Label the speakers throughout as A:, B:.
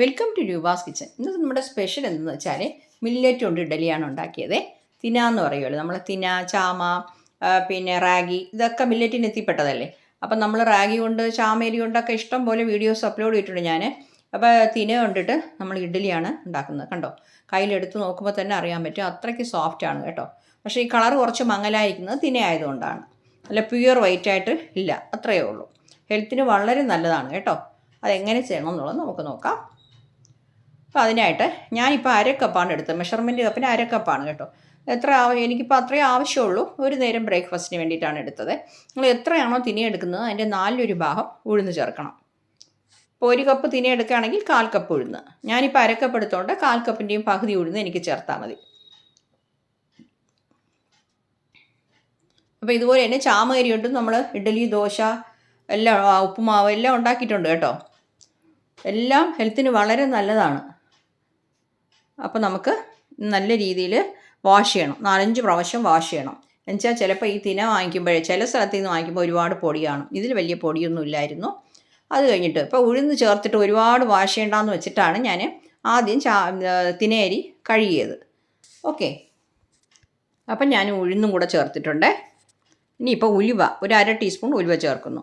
A: Welcome to Roopa's kitchen ഇന്നത്തെ നമ്മുടെ special എന്തെന്ന് വെച്ചാൽ മില്ലറ്റ് കൊണ്ട് ഇഡലിയാണ് ഉണ്ടാക്കിയത്. തിന എന്ന് പറയുമല്ലോ നമ്മൾ തിന ചാമ പിന്നെ റാഗി ഇതൊക്കെ മില്ലറ്റിന് എത്തിപ്പെട്ടതല്ലേ? അപ്പം നമ്മൾ റാഗി കൊണ്ട് ചാമേരി കൊണ്ടൊക്കെ ഇഷ്ടം പോലെ വീഡിയോസ് അപ്ലോഡ് ചെയ്തിട്ടുണ്ട് ഞാൻ അപ്പോൾ തിന കൊണ്ടിട്ട് നമ്മൾ ഇഡലിയാണ് ഉണ്ടാക്കുന്നത്. കണ്ടോ? കയ്യിലെടുത്ത് നോക്കുമ്പോൾ തന്നെ അറിയാൻ പറ്റും അത്രയ്ക്ക് സോഫ്റ്റ് ആണ് കേട്ടോ. പക്ഷേ ഈ കളർ കുറച്ച് മങ്ങലായിരിക്കുന്നത് തിന ആയതുകൊണ്ടാണ്. അല്ല പ്യുവർ വൈറ്റ് ആയിട്ട് ഇല്ല. അത്രയേ ഉള്ളൂ. ഹെൽത്തിന് വളരെ നല്ലതാണ് കേട്ടോ. അതെങ്ങനെ ചെയ്യണം എന്നുള്ളത് നമുക്ക് നോക്കാം. അപ്പോൾ അതിനായിട്ട് ഞാനിപ്പോൾ അര എടുത്തത്. മെഷർമെന്റ് കപ്പിന് അര കപ്പാണ് കേട്ടോ. എത്ര എനിക്കിപ്പോൾ അത്രയും ആവശ്യമുള്ളൂ. ഒരു നേരം ബ്രേക്ക്ഫാസ്റ്റിന് വേണ്ടിയിട്ടാണ് എടുത്തത്. നിങ്ങൾ എത്രയാണോ തിനി എടുക്കുന്നത് അതിന്റെ നാലിലൊരു ഭാഗം ഉഴുന്ന് ചേർക്കണം. ഇപ്പോൾ ഒരു കപ്പ് തിനി എടുക്കുകയാണെങ്കിൽ കാൽ കപ്പ് ഉഴുന്ന്. ഞാനിപ്പോൾ അര കപ്പ് എടുത്തോണ്ട് കാൽ കപ്പിന്റെയും പകുതി ഉഴുന്ന് എനിക്ക് ചേർത്താൽ മതി. അപ്പോൾ ഇതുപോലെ തന്നെ ചാമകരി ഉണ്ട് നമ്മൾ ഇഡലി ദോശ എല്ലാം ഉപ്പുമാവ് എല്ലാം ഉണ്ടാക്കിയിട്ടുണ്ട് കേട്ടോ. എല്ലാം ഹെൽത്തിന് വളരെ നല്ലതാണ്. അപ്പോൾ നമുക്ക് നല്ല രീതിയിൽ വാഷ് ചെയ്യണം. നാലഞ്ച് പ്രാവശ്യം വാഷ് ചെയ്യണം. എന്നുവെച്ചാൽ ചിലപ്പോൾ ഈ തിന വാങ്ങിക്കുമ്പോഴേ ചില സ്ഥലത്ത് നിന്ന് വാങ്ങിക്കുമ്പോൾ ഒരുപാട് പൊടി കാണും. ഇതിൽ വലിയ പൊടിയൊന്നും ഇല്ലായിരുന്നു. അത് കഴിഞ്ഞിട്ട് ഇപ്പോൾ ഉഴുന്ന് ചേർത്തിട്ട് ഒരുപാട് വാഷ് ചെയ്യണ്ടെന്ന് വെച്ചിട്ടാണ് ഞാൻ ആദ്യം ചാ തിനേരി കഴുകിയത്. ഓക്കെ അപ്പം ഞാൻ ഉഴുന്നും കൂടെ ചേർത്തിട്ടുണ്ട്. ഇനി ഇനിയിപ്പോൾ ഉലുവ ഒരു അര ടീസ്പൂൺ ഉലുവ ചേർക്കുന്നു.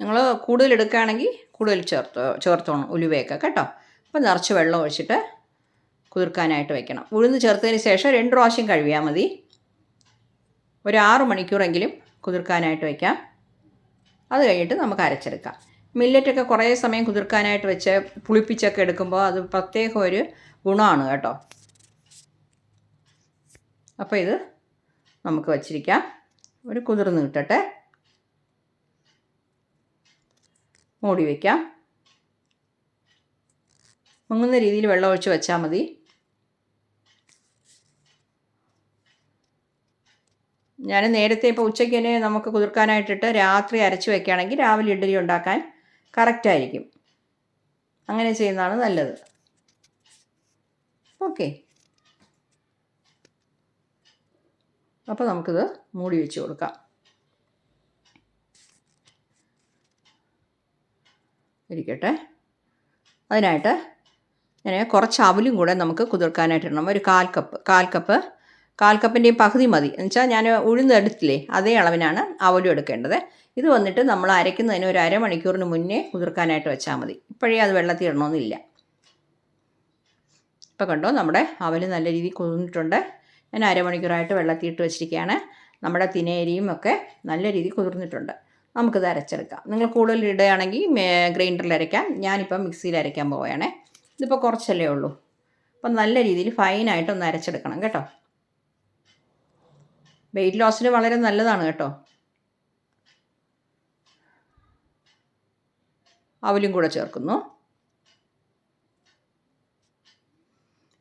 A: നിങ്ങൾ കൂടുതൽ എടുക്കുകയാണെങ്കിൽ കൂടുതൽ ചേർത്ത് ചേർത്തോണം ഉലുവയൊക്കെ കേട്ടോ? അപ്പം നിറച്ച് വെള്ളം ഒഴിച്ചിട്ട് കുതിർക്കാനായിട്ട് വെക്കണം. ഉഴുന്ന് ചേർത്തതിന് ശേഷം രണ്ട് പ്രാവശ്യം കഴുകിയാൽ മതി. ഒരു ആറ് മണിക്കൂറെങ്കിലും കുതിർക്കാനായിട്ട് വയ്ക്കാം അത് കഴിഞ്ഞിട്ട് നമുക്ക് അരച്ചെടുക്കാം. മില്ലറ്റൊക്കെ കുറേ സമയം കുതിർക്കാനായിട്ട് വെച്ച് പുളിപ്പിച്ചൊക്കെ എടുക്കുമ്പോൾ അത് പ്രത്യേക ഒരു ഗുണമാണ് കേട്ടോ. അപ്പോൾ ഇത് നമുക്ക് വച്ചിരിക്കാം. ഒരു കുതിർന്ന് കിട്ടട്ടെ. മൂടി വയ്ക്കാം മുങ്ങുന്ന രീതിയിൽ വെള്ളം ഒഴിച്ച് വെച്ചാൽ മതി. ഞാൻ നേരത്തെ ഇപ്പോൾ ഉച്ചയ്ക്ക് തന്നെ നമുക്ക് കുതിർക്കാനായിട്ടിട്ട് രാത്രി അരച്ച് വെക്കുകയാണെങ്കിൽ രാവിലെ ഇഡ്ഡലി ഉണ്ടാക്കാൻ കറക്റ്റായിരിക്കും അങ്ങനെ ചെയ്യുന്നതാണ് നല്ലത്. ഓക്കെ അപ്പോൾ നമുക്കിത് മൂടി വെച്ച് കൊടുക്കാം. ഇരിക്കട്ടെ. അതിനായിട്ട് ഞാൻ കുറച്ച് അവലും കൂടെ നമുക്ക് കുതിർക്കാനായിട്ട് ഇടണം ഒരു കാൽ കപ്പ് കാൽ കപ്പ് കാൽ കപ്പിന്റെയും പകുതി മതി. എന്ന് വെച്ചാൽ ഞാൻ ഉഴുന്ന് എടുത്തില്ലേ അതേ അളവിനാണ് അവലും എടുക്കേണ്ടത്. ഇത് വന്നിട്ട് നമ്മൾ അരയ്ക്കുന്നതിന് ഒരു അരമണിക്കൂറിന് മുന്നേ കുതിർക്കാനായിട്ട് വെച്ചാൽ മതി. ഇപ്പോഴേ അത് വെള്ളത്തിൽ ഇടണമെന്നില്ല ഇപ്പോൾ കണ്ടോ നമ്മുടെ അവൽ നല്ല രീതിയിൽ കുതിർന്നിട്ടുണ്ട്. ഞാൻ അരമണിക്കൂറായിട്ട് വെള്ളത്തിൽ ഇട്ട് വെച്ചിരിക്കുകയാണ് നമ്മുടെ തിനേരിയും ഒക്കെ നല്ല രീതിയിൽ കുതിർന്നിട്ടുണ്ട്. നമുക്കിത് അരച്ചെടുക്കാം. നിങ്ങൾ കൂടുതൽ ഇടുകയാണെങ്കിൽ ഗ്രൈൻഡറിൽ അരയ്ക്കാം. ഞാനിപ്പോൾ മിക്സിയിൽ അരയ്ക്കാൻ പോവുകയാണേ. ഇതിപ്പോൾ കുറച്ചല്ലേ ഉള്ളൂ. അപ്പം നല്ല രീതിയിൽ ഫൈനായിട്ടൊന്ന് അരച്ചെടുക്കണം കേട്ടോ. വെയിറ്റ് ലോസിന് വളരെ നല്ലതാണ് കേട്ടോ. അവലും കൂടെ ചേർക്കുന്നു.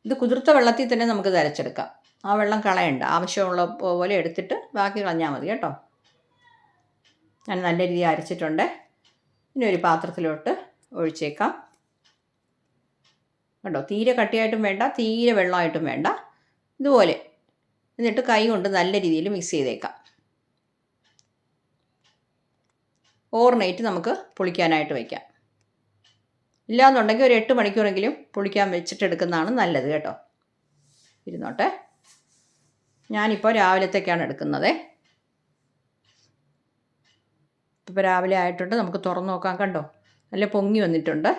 A: ഇത് കുതിർത്ത വെള്ളത്തിൽ തന്നെ നമുക്ക് അരച്ചെടുക്കാം. ആ വെള്ളം കളയണ്ട. ആവശ്യമുള്ള പോലെ എടുത്തിട്ട് ബാക്കി കളഞ്ഞാൽ മതി കേട്ടോ. ഞാൻ നല്ല രീതിയിൽ അരച്ചിട്ടുണ്ട്. ഇനി ഒരു പാത്രത്തിലോട്ട് ഒഴിച്ചേക്കാം. കണ്ടോ? തീരെ കട്ടിയായിട്ടും വേണ്ട തീരെ വെള്ളമായിട്ടും വേണ്ട. ഇതുപോലെ എന്നിട്ട് കൈ കൊണ്ട് നല്ല രീതിയിൽ മിക്സ് ചെയ്തേക്കാം. ഓവർനൈറ്റ് നമുക്ക് പുളിക്കാനായിട്ട് വയ്ക്കാം ഇല്ലാന്നുണ്ടെങ്കിൽ ഒരു എട്ട് മണിക്കൂറെങ്കിലും പുളിക്കാൻ വെച്ചിട്ടെടുക്കുന്നതാണ് നല്ലത് കേട്ടോ. ഇരുന്നോട്ടെ. ഞാനിപ്പോൾ രാവിലത്തേക്കാണ് എടുക്കുന്നത്. ഇപ്പോൾ രാവിലെ ആയിട്ടുണ്ട്. നമുക്ക് തുറന്നു നോക്കാം കണ്ടോ? നല്ല പൊങ്ങി വന്നിട്ടുണ്ട്.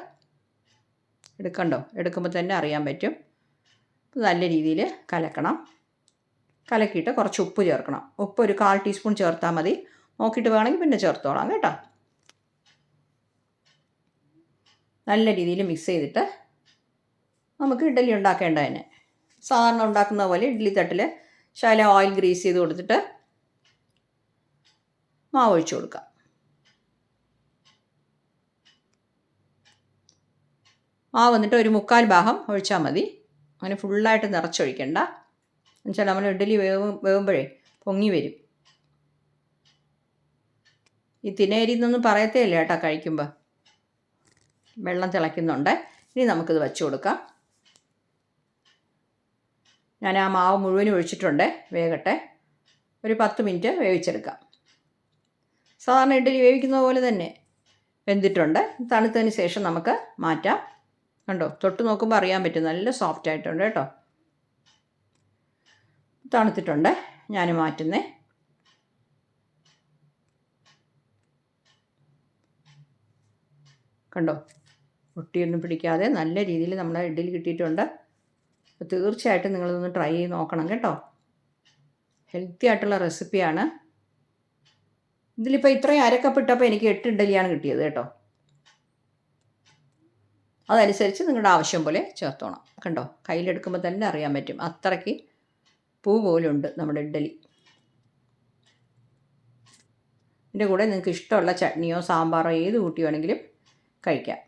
A: എടുക്കണ്ടോ? എടുക്കുമ്പോൾ തന്നെ അറിയാൻ പറ്റും. നല്ല രീതിയിൽ കലക്കണം. കലക്കിയിട്ട് കുറച്ച് ഉപ്പ് ചേർക്കണം. ഉപ്പ് ഒരു കാൽ ടീസ്പൂൺ ചേർത്താൽ മതി. നോക്കിയിട്ട് വേണമെങ്കിൽ പിന്നെ ചേർത്തോളാം കേട്ടോ. നല്ല രീതിയിൽ മിക്സ് ചെയ്തിട്ട് നമുക്ക് ഇഡ്ഡലി ഉണ്ടാക്കേണ്ടതിന് സാധാരണ ഉണ്ടാക്കുന്ന പോലെ ഇഡ്ഡലി തട്ടിൽ ശകലം ഓയിൽ ഗ്രീസ് ചെയ്ത് കൊടുത്തിട്ട് മാവ് ഒഴിച്ചു കൊടുക്കാം. മാവ് വന്നിട്ട് ഒരു മുക്കാൽ ഭാഗം ഒഴിച്ചാൽ മതി. അങ്ങനെ ഫുള്ളായിട്ട് നിറച്ചൊഴിക്കണ്ട. എന്നുവെച്ചാൽ നമ്മൾ ഇഡ്ഡലി വേവും വേവുമ്പോഴേ പൊങ്ങി വരും. ഈ തിനേരി എന്നൊന്നും പറയത്തേ ഇല്ല കേട്ടോ കഴിക്കുമ്പോൾ വെള്ളം തിളയ്ക്കുന്നുണ്ട്. ഇനി നമുക്കിത് വെച്ച് കൊടുക്കാം. ഞാൻ ആ മാവ് മുഴുവനും ഒഴിച്ചിട്ടുണ്ട്. വേകട്ടെ. ഒരു പത്ത് മിനിറ്റ് വേവിച്ചെടുക്കാം. സാധാരണ ഇഡ്ഡലി വേവിക്കുന്ന പോലെ തന്നെ വെന്തിട്ടുണ്ട്. തണുത്തതിന് ശേഷം നമുക്ക് മാറ്റാം. കണ്ടോ? തൊട്ട് നോക്കുമ്പോൾ അറിയാൻ പറ്റും. നല്ല സോഫ്റ്റ് ആയിട്ടുണ്ട് കേട്ടോ. തണുത്തിട്ടുണ്ട്. ഞാൻ മാറ്റുന്നേ. കണ്ടോ? ഒട്ടിയൊന്നും പിടിക്കാതെ നല്ല രീതിയിൽ നമ്മുടെ ഇഡ്ഡലി കിട്ടിയിട്ടുണ്ട്. തീർച്ചയായിട്ടും നിങ്ങളിതൊന്ന് ട്രൈ ചെയ്ത് നോക്കണം കേട്ടോ. ഹെൽത്തി ആയിട്ടുള്ള റെസിപ്പിയാണ്. ഇതിലിപ്പോൾ ഇത്രയും അരക്കപ്പ് ഇട്ടപ്പോൾ എനിക്ക് എട്ട് ഇഡ്ഡലിയാണ് കിട്ടിയത് കേട്ടോ. അതനുസരിച്ച് നിങ്ങളുടെ ആവശ്യം പോലെ ചേർത്തോണം. കണ്ടോ? കയ്യിലെടുക്കുമ്പോൾ തന്നെ അറിയാൻ പറ്റും. അത്രയ്ക്ക് പൂ പോലുണ്ട് നമ്മുടെ ഇഡ്ഡലി. ഇതിന്റെ കൂടെ നിങ്ങൾക്ക് ഇഷ്ടമുള്ള ചട്നിയോ സാമ്പാറോ ഏത് കൂട്ടി വേണമെങ്കിലും കഴിക്കാം.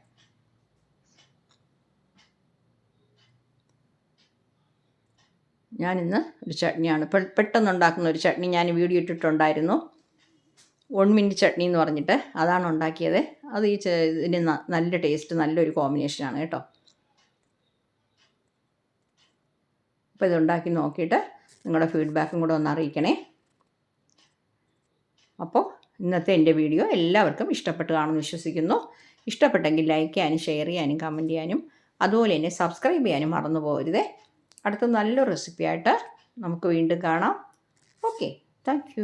A: ഞാനിന്ന് ഒരു ചട്നിയാണ്. പെട്ടെന്ന് ഉണ്ടാക്കുന്ന ഒരു ചട്നി ഞാൻ വീഡിയോ ഇട്ടിട്ടുണ്ടായിരുന്നു. വൺ മിനിറ്റ് ചട്നി എന്ന് പറഞ്ഞിട്ട് അതാണ് ഉണ്ടാക്കിയത്. അത് ഈ ഇതിന് നല്ല ടേസ്റ്റ് നല്ലൊരു കോമ്പിനേഷനാണ് കേട്ടോ. അപ്പോൾ ഇതുണ്ടാക്കി നോക്കിയിട്ട് നിങ്ങളുടെ ഫീഡ്ബാക്കും കൂടെ ഒന്ന് അറിയിക്കണേ. അപ്പോൾ ഇന്നത്തെ എന്റെ വീഡിയോ എല്ലാവർക്കും ഇഷ്ടപ്പെട്ട് കാണുമെന്ന് വിശ്വസിക്കുന്നു. ഇഷ്ടപ്പെട്ടെങ്കിൽ ലൈക്ക് ചെയ്യാനും ഷെയർ ചെയ്യാനും കമന്റ് ചെയ്യാനും അതുപോലെ തന്നെ സബ്സ്ക്രൈബ് ചെയ്യാനും മറന്നു പോകരുതേ. അടുത്ത നല്ലൊരു റെസിപ്പിയായിട്ട് നമുക്ക് വീണ്ടും കാണാം. Okay thank